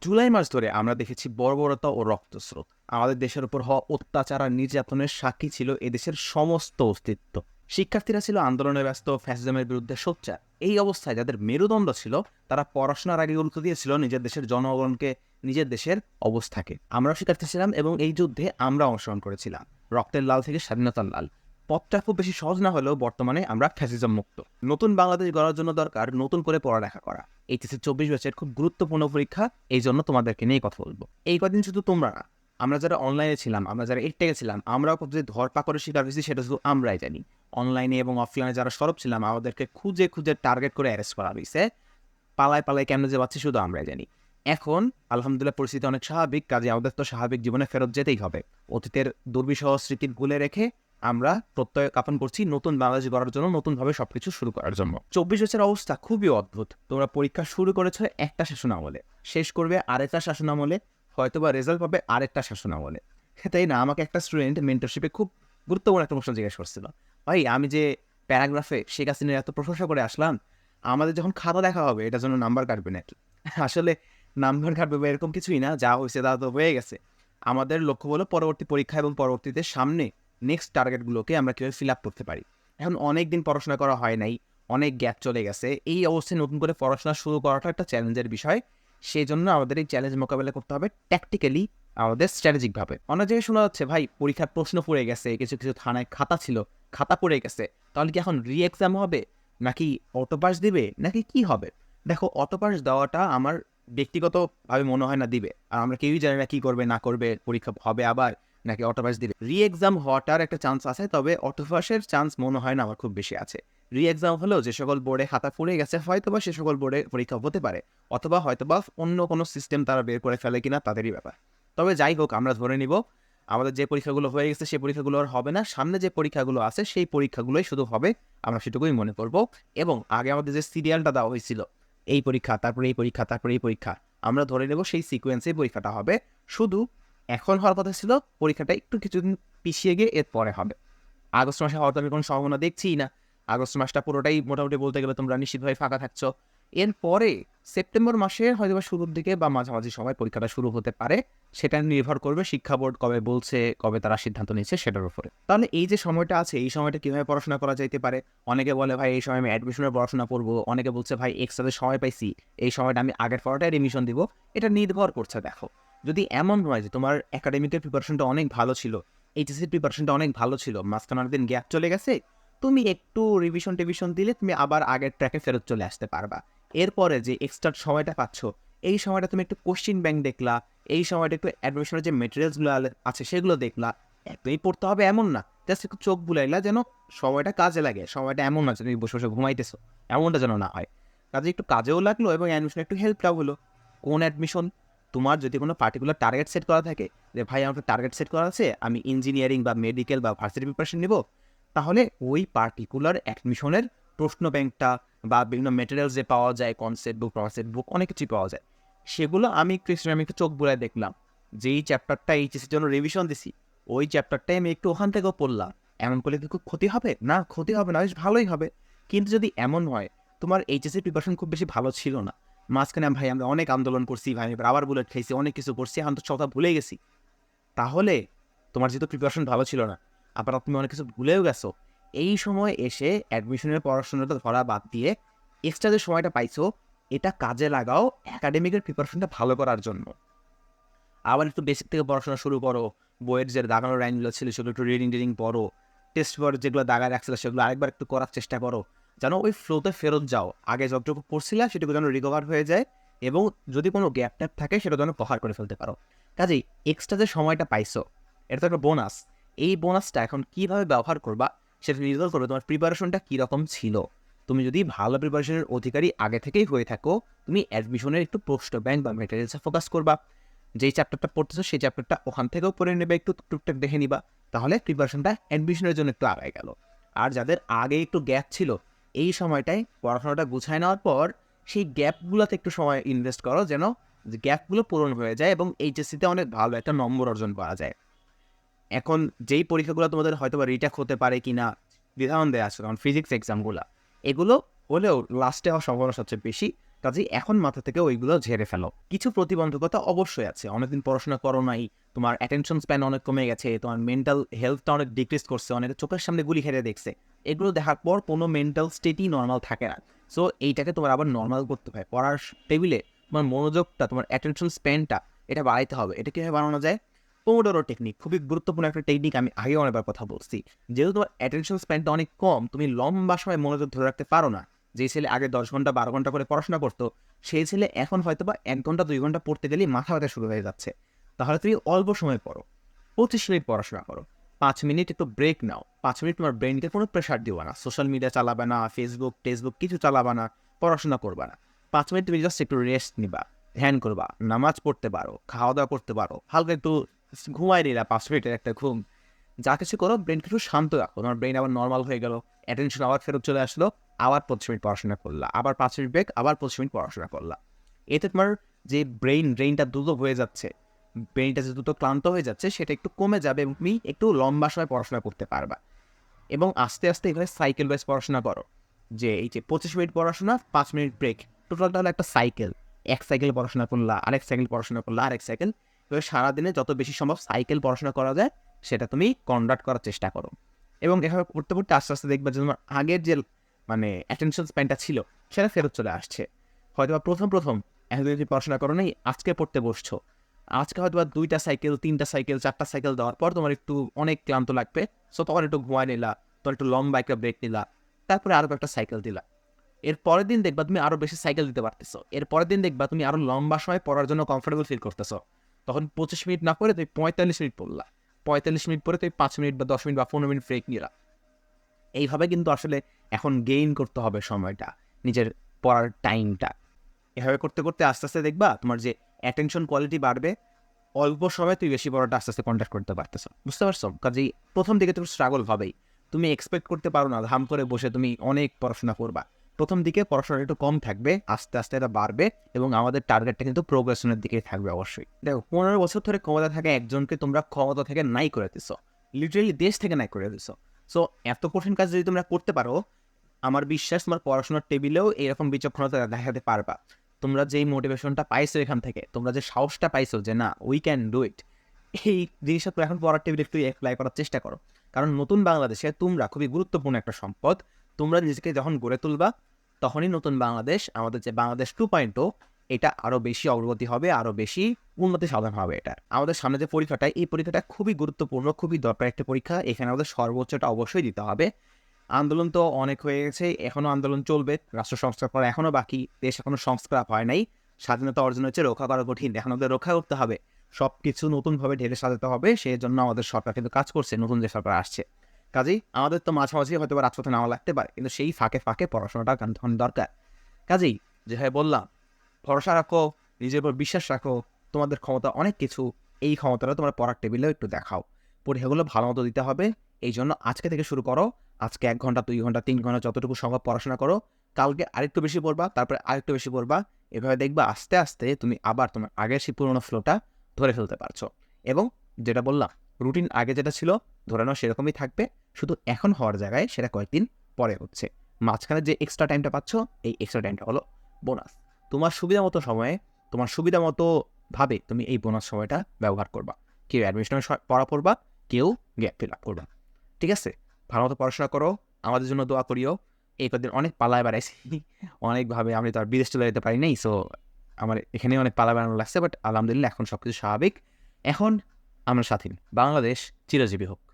জুলাই মাস ধরে আমরা দেখেছি বর্বরতা ও রক্তস্রোত। আমাদের দেশের উপর হওয়া অত্যাচার আর নির্যাতনের সাক্ষী ছিল এদেশের সমস্ত অস্তিত্ব। শিক্ষার্থীরা ছিল আন্দোলনে ব্যস্ত, ফ্যাসিজমের বিরুদ্ধে সোচ্চার। এই অবস্থায় যাদের মেরুদণ্ড ছিল, তারা পড়াশোনার আগে গুরুত্ব দিয়েছিল নিজের দেশের জনগণকে, নিজের দেশের অবস্থাকে। আমরাও শিক্ষার্থী ছিলাম এবং এই যুদ্ধে আমরা অংশগ্রহণ করেছিলাম। রক্তের লাল থেকে স্বাধীনতার লাল। পথটা খুব বেশি সহজ না হলেও বর্তমানে আমরা ফ্যাসিজম মুক্ত। নতুন বাংলাদেশ গড়ার জন্য দরকার নতুন করে পড়ালেখা করা। এইচএসসি চব্বিশ ব্যাচের খুব গুরুত্বপূর্ণ পরীক্ষা, এই জন্য তোমাদেরকে নিয়ে কথা বলব। এই কদিন শুধু তোমরা না, আমরা যারা অনলাইনে ছিলাম, আমরা যারা এরটেকে ছিলাম, আমরাও কত যে ধরপাকড়ে শিকার হয়েছি সেটা শুধু আমরাই জানি। অনলাইনে এবং অফলাইনে যারা সরব ছিলাম, আমাদেরকে খুঁজে খুঁজে টার্গেট করে অ্যারেস্ট করা হয়েছে। পালায় পালায় কেমনে যে পাচ্ছি শুধু আমরাই জানি। এখন, আলহামদুলিল্লাহ পরিস্থিতি অনেক স্বাভাবিক, কাজে আমাদের তো স্বাভাবিক জীবনে ফেরত যেতেই হবে। অতীতের দুর্বিষহ স্মৃতি ভুলে রেখে আমরা প্রত্যয় জ্ঞাপন করছি নতুন বাংলাদেশ গড়ার জন্য, নতুনভাবে সবকিছু শুরু করার জন্য। চব্বিশ বছরের অবস্থা খুবই অদ্ভুত। তোমরা পরীক্ষা শুরু করেছ একটা শাসন আমলে শেষ করবে আরেকটা শাসন আমলে হয়তো বা রেজাল্ট পাবে আরেকটা শাসন আমলে তাই না? আমাকে একটা স্টুডেন্ট মেন্টরশিপে খুব গুরুত্বপূর্ণ একটা প্রশ্ন জিজ্ঞেস করছিল। ভাই, আমি যে প্যারাগ্রাফে শেখ হাসিনের এত প্রশংসা করে আসলাম, আমাদের যখন খাতা দেখা হবে, এটার জন্য নাম্বার কাটবে না আসলে নাম্বার কাটবে বা এরকম কিছুই না, যা হয়েছে তা তো হয়ে গেছে। আমাদের লক্ষ্য হলো পরবর্তী পরীক্ষা এবং পরবর্তীতে সামনে নেক্সট টার্গেটগুলোকে আমরা কীভাবে ফিল আপ করতে পারি? এখন অনেক দিন পড়াশোনা করা হয় নাই, অনেক গ্যাপ চলে গেছে। এই অবস্থায় নতুন করে পড়াশোনা শুরু করাটা একটা চ্যালেঞ্জের বিষয়। সেই জন্য আমাদের এই চ্যালেঞ্জ মোকাবেলা করতে হবে ট্যাকটিক্যালি আমাদের স্ট্র্যাটেজিকভাবে অনেক জায়গায় শোনা যাচ্ছে, ভাই, পরীক্ষার প্রশ্ন পড়ে গেছে, কিছু কিছু থানায় খাতা ছিল, খাতা পড়ে গেছে, তাহলে কি এখন রি এক্সাম হবে? নাকি অটোপাস দিবে? নাকি কি হবে? দেখো অটোপাস দেওয়াটা আমার ব্যক্তিগতভাবে মনে হয় না দিবে। আর আমরা কেউই জানি না কী করবে, না করবে, পরীক্ষা হবে আবার। নাকি অটোপাস দিবে রি এক্সাম হওয়াটার একটা চান্স আছে, তবে অটোপাসের চান্স মনে হয় না, আমার খুব বেশি আছে। রি এক্সাম হলেও যে সকল বোর্ডে খাতা পড়ে গেছে, হয়তোবা সে সকল বোর্ডে পরীক্ষা হতে পারে, অথবা হয়তোবা অন্য কোনো সিস্টেম তারা বের করে ফেলে কিনা, তাদেরই ব্যাপার। তবে যাই হোক, আমরা ধরে নিব, আমাদের যে পরীক্ষাগুলো হয়ে গেছে সেই পরীক্ষাগুলো আর হবে না। সামনে যে পরীক্ষাগুলো আছে, সেই পরীক্ষাগুলোই শুধু হবে, আমরা সেটুকুই মনে করব। এবং আগে আমাদের যে সিরিয়ালটা দেওয়া হয়েছিল, এই পরীক্ষা, তারপরে এই পরীক্ষা, তারপরে এই পরীক্ষা, আমরা ধরে নেব সেই সিকোয়েন্সেই পরীক্ষাটা হবে। শুধু এখন হওয়ার কথা ছিল, পরীক্ষাটা একটু কিছুদিন পিছিয়ে গিয়ে এর পরে হবে। আগস্ট মাসে হওয়ার তো আমি কোনো সম্ভাবনা দেখছিই না। আগস্ট মাসটা পুরোটাই মোটামুটি বলতে গেলে তোমরা নিশ্চিতভাবে ফাঁকা থাকছো। এরপরে সেপ্টেম্বর মাসের হয়তো বা শুরুর দিকে বা মাঝামাঝি সময় পরীক্ষাটা শুরু হতে পারে। সেটা নির্ভর করবে শিক্ষা বোর্ড কবে বলছে, কবে তারা সিদ্ধান্ত নিচ্ছে সেটার উপরে। তাহলে এই যে সময়টা আছে, এই সময়টা কীভাবে পড়াশোনা করা যাইতে পারে? অনেকে বলে, ভাই, এই সময় আমি অ্যাডমিশনের পড়াশোনা করব। অনেকে বলছে, ভাই এক্সট্রাতে সময় পাইছি। এই সময়টা আমি আগের পড়াটায় রিমিশন দিব। এটা নির্ভর করছে, দেখো। যদি এমন হয় যে তোমার একাডেমিকের প্রিপারেশনটা অনেক ভালো ছিল এইচএসির প্রিপারেশনটা অনেক ভালো ছিল মাঝখানে অনেকদিন গ্যাপ চলে গেছে, তুমি একটু রিভিশন টিভিশন দিলে তুমি আবার আগের ট্র্যাকে ফেরত চলে আসতে পারবা। এরপরে যে এক্সট্রা সময়টা পাচ্ছ, এই সময়টা তুমি একটু কোশ্চিন ব্যাংক দেখলা, এই সময়টা একটু অ্যাডমিশনের যে মেটেরিয়ালসগুলো আছে সেগুলো দেখলা একদমই পড়তে হবে এমন না জাস্ট একটু চোখ বুলাইলা যেন সময়টা কাজে লাগে, সময়টা এমন না যে তুমি বসে বসে ঘুমাইতেছো, এমনটা যেন না হয়। কাজে একটু কাজেও লাগল এবং অ্যাডমিশন একটু হেল্পটাও হলো। কোন অ্যাডমিশন তোমার যদি কোনো পার্টিকুলার টার্গেট সেট করা থাকে, যে ভাই আমার টার্গেট সেট করা আছে, আমি ইঞ্জিনিয়ারিং বা মেডিকেল বা ভার্সিটি প্রিপারেশন নিব, তাহলে ওই পার্টিকুলার অ্যাডমিশনের প্রশ্ন ব্যাংকটা বা বিভিন্ন মেটেরিয়ালস যে পাওয়া যায় কনসেপ্ট বুক প্রসেপ্ট বুক অনেক কিছুই পাওয়া যায়। সেগুলো আমি কৃষ্ণ আমি একটু চোখ বুলায় দেখলাম যেই চ্যাপ্টারটা এইচএসির জন্য রিভিশন দিছি, ওই চ্যাপ্টারটাই আমি একটু ওখান থেকেও পড়লাম। এমন করলে কি খুব ক্ষতি হবে? না, ক্ষতি হবে না, বেশ ভালোই হবে। কিন্তু যদি এমন হয়, তোমার এইচএসির প্রিপারেশন খুব বেশি ভালো ছিল না। মাঝখানে ভাই, আমরা অনেক আন্দোলন করছি, ভাই, আমি আবার বুলেট খাইছি, অনেক কিছু করছি এখন তো কথা ভুলে গেছি। তাহলে তোমার যেহেতু প্রিপারেশন ভালো ছিল না, আবার তুমি অনেক কিছু ভুলেও গেছো, এই সময় এসে অ্যাডমিশনের পড়াশোনাটা ধরা বাদ দিয়ে এক্সট্রা যে সময়টা পাইছো, এটা কাজে লাগাও একাডেমিকের প্রিপারেশনটা ভালো করার জন্য। আবার একটু বেসিক থেকে পড়াশোনা শুরু করো, বইয়ের যে দাগানো লাইনগুলো ছিল সেগুলো একটু রিডিং টিডিং পড়ো টেস্ট পর যেগুলো দাগায় রাখছিল সেগুলো আরেকবার একটু করার চেষ্টা করো যেন ওই ফ্লোতে ফেরত যাও। আগে যতটুকু পড়ছিলে সেটুকু যেন রিকভার হয়ে যায় এবং যদি কোনো গ্যাপ ট্যাপ থাকে, সেটা যেন কভার করে ফেলতে পারো। কাজেই এক্সট্রা যে সময়টা পাইছো, এটা তো একটা বোনাস এই বোনাসটা এখন কীভাবে ব্যবহার করবা, সেটা নির্ভর করবে তোমার প্রিপারেশনটা কীরকম ছিল। তুমি যদি ভালো প্রিপারেশনের অধিকারী আগে থেকেই হয়ে থাকো, তুমি অ্যাডমিশনের একটু প্রশ্ন ব্যাংক বা মেটেরিয়ালসে ফোকাস করবা। যেই চ্যাপ্টারটা পড়তেছো, সেই চ্যাপ্টারটা ওখান থেকেও পড়ে নেবে, একটু টুকটাক দেখে নিবা। তাহলে প্রিপারেশনটা অ্যাডমিশনের জন্য একটু আগায় গেল। আর যাদের আগে একটু গ্যাপ ছিল এই সময়টায় পড়াশোনাটা গুছায় নেওয়ার পর সেই গ্যাপগুলোতে একটু সময় ইনভেস্ট করো যেন গ্যাপগুলো পূরণ হয়ে যায় এবং এইচএসসিতে অনেক ভালো একটা নম্বর অর্জন করা যায়। এখন যেই পরীক্ষাগুলো তোমাদের হয়তো বা রিটাক হতে পারে কি না বিধান দেওয়া কারণ ফিজিক্স এক্সামগুলো এগুলো হলেও লাস্টে হওয়ার সম্ভাবনা সবচেয়ে বেশি। কাজেই এখন মাথা থেকে ওইগুলো ঝেড়ে ফেলো। কিছু প্রতিবন্ধকতা অবশ্যই আছে। অনেকদিন পড়াশোনা করো নাই, তোমার অ্যাটেনশন স্প্যান অনেক কমে গেছে, তোমার মেন্টাল হেলথটা অনেক ডিক্রিজ করছে, অনেকে চোখের সামনে গুলি খেলে দেখছে। এগুলো দেখার পর কোনো মেন্টাল স্টেটই নর্মাল থাকে না। সো এইটাকে তোমার আবার নর্মাল করতে হয়। পড়ার টেবিলে তোমার মনোযোগটা, তোমার অ্যাটেনশন স্প্যানটা এটা বাড়াইতে হবে। এটা কীভাবে বাড়ানো যায়? পোমোডোরো টেকনিক খুবই গুরুত্বপূর্ণ একটা টেকনিক আমি আগে অনেকবার কথা বলছি। যেহেতু তোমার অ্যাটেনশন স্প্যানটা অনেক কম, তুমি লম্বা সময় মনোযোগ ধরে রাখতে পারো না যে ছেলে আগে দশ ঘণ্টা বারো ঘণ্টা করে পড়াশোনা করতো, সেই ছেলে এখন হয়তো বা এক ঘণ্টা, দুই ঘণ্টা পড়তে গেলেই মাথা ব্যথা শুরু হয়ে যাচ্ছে। তাহলে তুমি অল্প সময় পড়ো, পঁচিশ মিনিট পড়াশোনা করো, পাঁচ মিনিট একটু ব্রেক নাও, পাঁচ মিনিট তোমার ব্রেনকে কোনো প্রেশার দিও না সোশ্যাল মিডিয়া চালাবে না ফেসবুক টেসবুক কিছু চালাবে না, পড়াশোনা করবা না। পাঁচ মিনিট তুমি জাস্ট একটু রেস্ট নিবা, ধ্যান করবা, নামাজ পড়তে পারো খাওয়া দাওয়া করতে পারো, হালকা একটু ঘুমাই নিলা পাঁচ মিনিটের একটা ঘুম। যা কিছু করো ব্রেনকে একটু শান্ত রাখো, তোমার ব্রেন আবার নর্মাল হয়ে গেল অ্যাটেনশন আবার ফেরত চলে আসলো আবার পঁচিশ মিনিট পড়াশোনা করলা, আবার পাঁচ মিনিট ব্রেক আবার পঁচিশ মিনিট পড়াশোনা করলা। এতে তোমার যে ব্রেইন ব্রেইনটা দ্রুত হয়ে যাচ্ছে ব্রেইনটা যে দ্রুত ক্লান্ত হয়ে যাচ্ছে, সেটা একটু কমে যাবে এবং তুমি একটু লম্বা সময় পড়াশোনা করতে পারবা। এবং আস্তে আস্তে এভাবে সাইকেল ওয়াইজ পড়াশোনা করো, যে এই যে পঁচিশ মিনিট পড়াশোনা, পাঁচ মিনিট ব্রেক টোটালটা হলো একটা সাইকেল এক সাইকেল পড়াশোনা করলা, আরেক সাইকেল পড়াশোনা করলা, আরেক সাইকেল এবার সারাদিনে যত বেশি সম্ভব সাইকেল পড়াশোনা করা যায়, সেটা তুমি কন্ডাক্ট করার চেষ্টা করো। এবং এভাবে পড়তে পড়তে আস্তে আস্তে দেখবে যে তোমার আগের যে মানে অ্যাটেনশন স্প্যানটা ছিল, সেটা ফেরত চলে আসছে। হয়তো প্রথম প্রথম একদিন যদি পড়াশোনা করো নেই, আজকে পড়তে বসছো। আজকে হয়তো বা দুইটা সাইকেল তিনটা সাইকেল চারটা সাইকেল দেওয়ার পর তোমার একটু অনেক ক্লান্ত লাগবে। সো তখন একটু ঘুমায় নিলা, তোমার একটু লম্বা একটা ব্রেক নিলা, তারপরে আরও একটা সাইকেল দিলা। এর পরের দিন দেখবা তুমি আরও বেশি সাইকেল দিতে পারতেছো। এর পরের দিন দেখবা তুমি আরও লম্বা সময় পড়ার জন্য কমফোর্টেবল ফিল করতেছো। তখন পঁচিশ মিনিট না করে তুমি পঁয়তাল্লিশ মিনিট পড়লা। পঁয়তাল্লিশ মিনিট পরে তুমি পাঁচ মিনিট বা দশ মিনিট বা পনেরো মিনিট ব্রেক নিলা। এইভাবে কিন্তু আসলে এখন গেইন করতে হবে সময়টা, নিজের পড়ার টাইমটা এভাবে করতে করতে আস্তে আস্তে দেখবা তোমার যে অ্যাটেনশন কোয়ালিটি বাড়বে, অল্প সময় তুই বেশি পড়াটা আস্তে আস্তে কন্ট্যাক্ট করতে পারতেছ। বুঝতে পারছ? কাজেই প্রথম দিকে তুমি স্ট্রাগল হবেই। তুমি এক্সপেক্ট করতে পারো না ধাম করে বসে তুমি অনেক পড়াশোনা করবা। প্রথম দিকে পড়াশোনা একটু কম থাকবে, আস্তে আস্তে এটা বাড়বে এবং আমাদের টার্গেটটা কিন্তু প্রোগ্রেশনের দিকেই থাকবে অবশ্যই। দেখো, পনেরো বছর ধরে ক্ষমতা থাকে একজনকে তোমরা ক্ষমতা থেকে নাই করে দিছো। লিটারেলি দেশ থেকে নাই করে দিছো। সো এত কঠিন কাজ যদি তোমরা করতে পারো, আমার বিশ্বাস তোমার পড়াশোনার টেবিলেও এরকম বিচক্ষণতা দেখাতে পারবা। তোমরা যেই মোটিভেশনটা পাইছো এখান থেকে, তোমরা যে সাহসটা পাইছো যে না উই ক্যান ডু ইট এই জিনিসটা তুমি এখন পড়ার টেবিলে একটু অ্যাপ্লাই করার চেষ্টা করো। কারণ নতুন বাংলাদেশে তোমরা খুবই গুরুত্বপূর্ণ একটা সম্পদ, তোমরা নিজেকে যখন গড়ে তুলবা, তখনই নতুন বাংলাদেশ, আমাদের যে বাংলাদেশ টু পয়েন্ট এটা আরও বেশি অগ্রগতি হবে আরও বেশি উন্নতি সাধন হবে এটা আমাদের সামনে যে পরীক্ষাটা, এই পরীক্ষাটা খুবই গুরুত্বপূর্ণ, খুবই দরকার একটা পরীক্ষা। এখানে আমাদের সর্বোচ্চটা অবশ্যই দিতে হবে। আন্দোলন তো অনেক হয়ে গেছে এখনও আন্দোলন চলবে, রাষ্ট্র সংস্কার করা এখনও বাকি, দেশ এখনও সংস্কার হয় নাই। স্বাধীনতা অর্জন হচ্ছে রক্ষা করা কঠিন, এখন আমাদের রক্ষা করতে হবে। সব কিছু নতুনভাবে ঢেলে সাজাতে হবে সেই জন্য আমাদের সরকার কিন্তু কাজ করছে, নতুন যে সরকার আসছে। কাজেই আমাদের তো মাঝামাঝি হয়তো রাজপথে নামা লাগতে পারে, কিন্তু সেই ফাঁকে ফাঁকে পড়াশোনাটা তখন দরকার। কাজেই, যেভাবে বললাম ভরসা রাখো, নিজের উপর বিশ্বাস রাখো, তোমাদের ক্ষমতা অনেক কিছু, এই ক্ষমতাটা তোমার পড়ার টেবিলেও একটু দেখাও। পরীক্ষাগুলো ভালো মতো দিতে হবে, এই জন্য আজকে থেকে শুরু করো, আজকে এক ঘণ্টা, দুই ঘণ্টা, তিন ঘণ্টা যতটুকু সম্ভব পড়াশোনা করো, কালকে আরেকটু বেশি পড়বা, তারপরে আরেকটু বেশি পড়বা, এভাবে দেখবা আস্তে আস্তে তুমি আবার তোমার আগের সেই পুরোনো ফ্লোটা ধরে ফেলতে পারছ। এবং যেটা বললাম, রুটিন আগে যেটা ছিল, ধরে নাও সেরকমই থাকবে, শুধু এখন হওয়ার জায়গায় সেটা কয়েকদিন পরে হচ্ছে। মাঝখানে যে এক্সট্রা টাইমটা পাচ্ছ, এই এক্সট্রা টাইমটা হলো বোনাস তোমার সুবিধা মতো সময়ে, তোমার সুবিধা মতো ভাবে তুমি এই বোনাস সময়টা ব্যবহার করবা। কেউ অ্যাডমিশনের পড়া পড়বা, কেউ গ্যাপ ফিল আপ করবা। ঠিক আছে? ভালো মতো পড়াশোনা করো, আমাদের জন্য দোয়া করিও। এই কদিন অনেক পালায় বেড়াইছি। অনেকভাবে আমি তো আর বিদেশ চলে যেতে পারি সো আমার এখানে অনেক পালা বেড়ানো লাগছে বাট আলহামদুলিল্লাহ এখন সব কিছু স্বাভাবিক। এখন আমরা স্বাধীন। বাংলাদেশ চিরজীবী হোক।